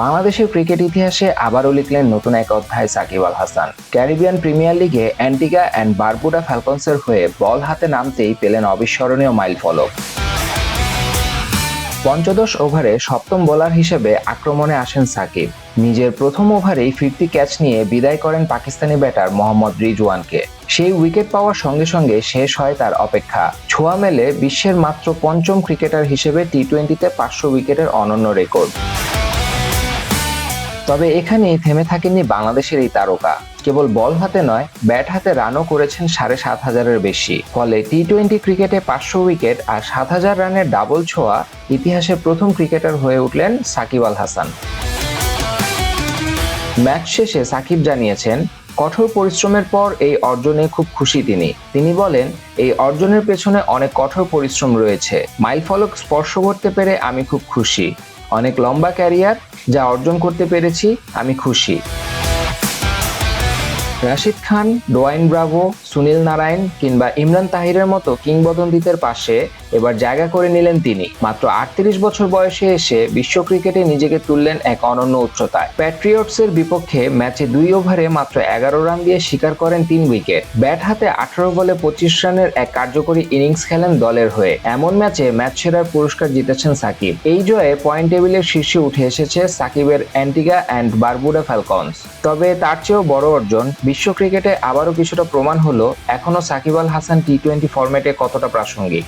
বাংলাদেশের ক্রিকেট ইতিহাসে আবারও লিখলেন নতুন এক অধ্যায় সাকিব আল হাসান। ক্যারিবিয়ান প্রিমিয়ার লিগে অ্যান্টিগা অ্যান্ড বারবুডা ফ্যালকনসের হয়ে বল হাতে নামতেই পেলেন অবিস্মরণীয় মাইল ফলক। পঞ্চদশ ওভারে সপ্তম বোলার হিসেবে আক্রমণে আসেন সাকিব। নিজের প্রথম ওভারেই ফিরতি ক্যাচ নিয়ে বিদায় করেন পাকিস্তানি ব্যাটার মোহাম্মদ রিজওয়ানকে। সেই উইকেট পাওয়ার সঙ্গে সঙ্গে শেষ হয় তার অপেক্ষা। ছোঁয়া মেলে বিশ্বের মাত্র পঞ্চম ক্রিকেটার হিসেবে টি টোয়েন্টিতে পাঁচশো উইকেটের অনন্য রেকর্ড তবে এখানেই থেমে থাকেননি বাংলাদেশের এই তারকা। কেবল বল হাতে নয় ব্যাট হাতে রানও করেছেন সাড়ে সাত হাজারের বেশি। ফলে টি টোয়েন্টি ক্রিকেটে পাঁচশো উইকেট আর সাত হাজার রানের ডাবল ছোঁয়া ইতিহাসের প্রথম ক্রিকেটার হয়ে উঠলেন সাকিব আল হাসান। ম্যাচ শেষে সাকিব জানিয়েছেন কঠোর পরিশ্রমের পর এই অর্জনে খুব খুশি তিনি। তিনি বলেন, এই অর্জনের পেছনে অনেক কঠোর পরিশ্রম রয়েছে। মাইল ফলক স্পর্শ করতে পেরে আমি খুব খুশি। অনেক লম্বা ক্যারিয়ার যা অর্জন করতে পেরেছি, আমি খুশি। Rashid Khan, Dwayne Bravo, Sunil Narine কিংবা ইমরান তাহিরের মতো কিংবদন্তিদের পাশে এবার জায়গা করে নিলেন তিনি। মাত্র আটত্রিশ বছর বয়সে এসে বিশ্ব ক্রিকেটে নিজেকে তুললেন এক অনন্য উচ্চতায়। প্যাট্রিয়টসের বিপক্ষে ম্যাচে দুই ওভারে মাত্র এগারো রান দিয়ে শিকার করেন তিন উইকেট। ব্যাট হাতে আঠারো বলে পঁচিশ রানের এক কার্যকরী ইনিংস খেলেন দলের হয়ে। এমন ম্যাচে ম্যাচ সেরার পুরস্কার জিতেছেন সাকিব। এই জয়ে পয়েন্ট টেবিলের শীর্ষে উঠে এসেছে সাকিবের অ্যান্টিগা অ্যান্ড বারবুডা ফ্যালকনস। তবে তার চেয়েও বড় অর্জন বিশ্ব ক্রিকেটে আবারও কিছুটা প্রমাণ হলো এখনও সাকিব আল হাসান টি টোয়েন্টি ফরম্যাটে কতটা প্রাসঙ্গিক।